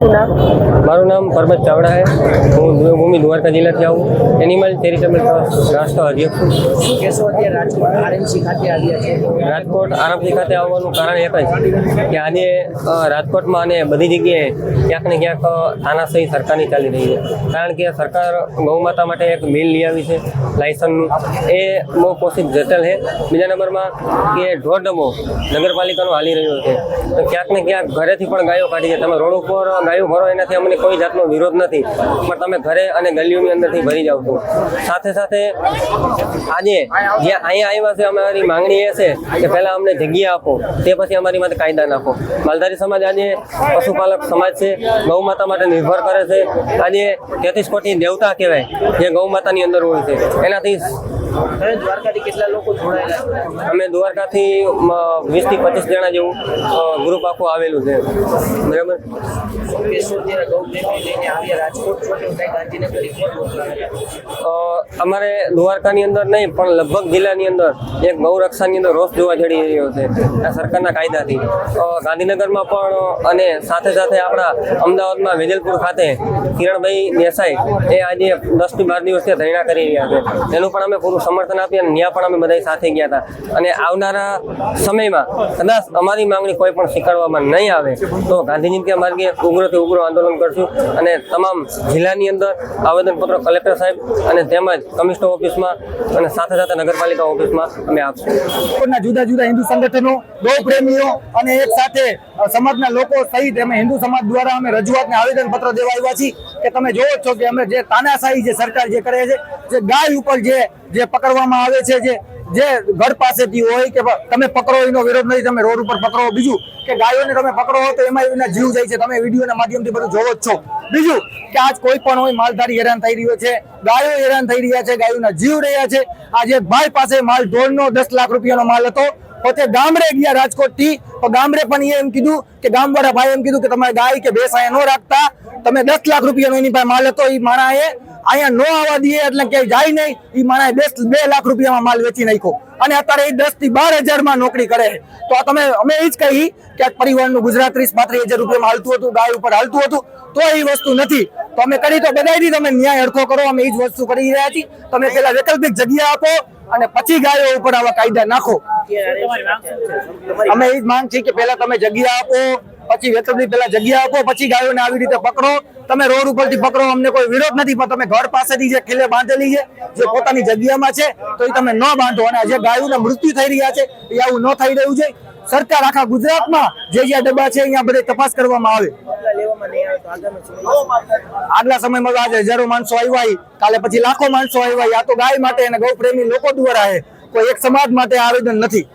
મારું નામ પરબત ચાવડા છે. હું દેવભૂમિ દ્વારકા જિલ્લાથી આવું. એનિમલ ચેરિટેબલ ટ્રસ્ટ રાષ્ટ્ર અધ્યક્ષ છું. રાજકોટ આરએમસી ખાતે આવ્યા છે? રાજકોટ આરામથી ખાતે આવવાનું કારણ એક જ કે આજે રાજકોટમાં અને બધી જગ્યાએ ક્યાંક ને ક્યાંક તાનાશાહી સરકારની ચાલી રહી છે. કારણ કે સરકાર ગૌમાતા માટે એક બિલ લઈ આવી છે લાયસન્સનું. એ બહુ કોશિશ જટિલ છે. બીજા નંબરમાં કે ઢોર ડબ્બો નગરપાલિકાનો હાલી રહ્યો છે. તો ક્યાંક ને ક્યાંક ઘરેથી પણ ગાયો કાઢી છે. તમે રોડ ઉપર ગાયો ભરો, એનાથી અમને કોઈ જાતનો વિરોધ નથી. પણ તમે ઘરે અને ગલીઓની અંદરથી ભરી જાઓ છો. સાથે સાથે આજે જે અહીંયા આવ્યા છે, અમારી માંગણી એ છે કે પહેલાં અમને જગ્યા આપો, તે પછી અમારી માટે કાયદા નાખો. માલધારી સમાજ આજે પશુપાલક સમાજ છે ગૌ માતા માટે નિર્ભર કરે છે. આજે તેત્રીસ કોટી દેવતા કહેવાય, જે ગૌ માતાની અંદર હોય છે. એનાથી હવે દ્વારકાથી કેટલા લોકો જોડાયેલા અમે દ્વારકાથી વીસથી પચીસ જણા જેવું ગ્રુપ આખું આવેલું છે. બરાબર? અમારે દ્વારકાની અંદર નહીં પણ લગભગ જિલ્લાની અંદર એક ગૌરક્ષાની અંદર રોષ જોવા જડી રહ્યો છે આ સરકારના કાયદાથી. ગાંધીનગરમાં પણ અને સાથે સાથે આપણા અમદાવાદમાં વેજલપુર ખાતે કિરણભાઈ દેસાઈ એ આજે દસથી બાર દિવસથી ધરણા કરી રહ્યા છે. એનું પણ અમે પૂરું સમર્થન આપી અને ત્યાં પણ અમે બધા સાથે ગયા હતા. અને આવનારા સમયમાં કદાચ અમારી માંગણી કોઈ પણ સ્વીકારવામાં નહીં આવે, તો ગાંધીજી માર્ગે ઉગ્રથી ઉગ્ર આંદોલન કરશું અને તમામ જિલ્લાની અંદર આવેદનપત્ર કલેક્ટર સાહેબ અને તેમજ કમિશનર ઓફિસમાં અને સાથે સાથે નગરપાલિકા ઓફિસમાં અમે આપશું. જુદા જુદા હિન્દુ સંગઠનો ગૌ પ્રેમીઓ અને એક સાથે સમાજના લોકો સહિત અમે હિન્દુ સમાજ દ્વારા અમે રજૂઆતને આવેદનપત્ર દેવા આવ્યા છીએ. કે તમે જોવો છો કે અમે જે તાનાશાહી જે સરકાર જે કરે છે, જે ગાય ઉપર જે જે પકડવામાં આવે છે, જે જે ઘર પાસેથી હોય કે તમે પકડો, એનો વિરોધ નથી, તમે રોડ ઉપર પકડો. બીજું કે ગાયોને તમે પકડો તો એમાં એના જીવ જાય છે. તમે વિડીયોના માધ્યમથી બધું જોવો જ છો. બીજું કે આજ કોઈ પણ હોય માલધારી હેરાન થઈ રહ્યો છે. ગાયો હેરાન થઈ રહ્યા છે, ગાયોના જીવ રહ્યા છે. આજે ભાઈ પાસે માલ ઢોરનો દસ લાખ રૂપિયાનો માલ હતો. પોતે ગામડે ગયા રાજકોટથી ગામડે પણ એ એમ કીધું કે ગામવાળા ભાઈ એમ કીધું કે તમારે ગાય કે ભેંસ અહીંયા ન રાખતા. તમે દસ લાખ રૂપિયાનો એની પાસે માલ હતો એ માણાએ અહીંયા નો આવવા દઈએ એટલે કે જાય નહીં. એ માણાએ દસ બે લાખ રૂપિયામાં માલ વેચી નાખ્યો. અને અત્યારે એ દસથી બાર હજારમાં નોકરી કરે તો તમે અમે એ જ કહી કે પરિવારનું ગુજરાત ત્રીસ પાંત્રીસ હજાર રૂપિયામાં હાલતું હતું ગાય ઉપર હાલતું હતું તો એ વસ્તુ નથી. તો અમે કરી તો બધાયથી તમે ન્યાય અડખો કરો અમે એ જ વસ્તુ કરી રહ્યા છીએ. તમે પેલા વૈકલ્પિક જગ્યા આપો અને પછી ગાયો ઉપર આવા કાયદા નાખો. અમે એ જ માંગ છે કે પહેલા તમે જગ્યા આપો પછી વૈકલ્પિક પેલા જગ્યા આપો, પછી ગાયોને આવી રીતે પકડો. તમે રોડ ઉપરથી પકડો, અમને કોઈ વિરોધ નથી, પણ તમે ઘર પાસેથી જે ખીલે બાંધેલી છે, જે પોતાની જગ્યામાં છે, તો એ તમે ન બાંધો. અને જે ગાયોના મૃત્યુ થઈ રહ્યા છે, એ આવું ન થઈ રહ્યું છે. સરકાર આખા ગુજરાતમાં જે જ્યાં ડબ્બા છે, અહીંયા બધે તપાસ કરવામાં આવે. આગલા સમયમાં આજે હજારો માણસો આવ્યા કાલે પછી લાખો માણસો આવ્યા આ તો ગાય માટે અને ગૌ પ્રેમી લોકો દ્વારા કોઈ એક સમાજ માટે આવેદન નથી.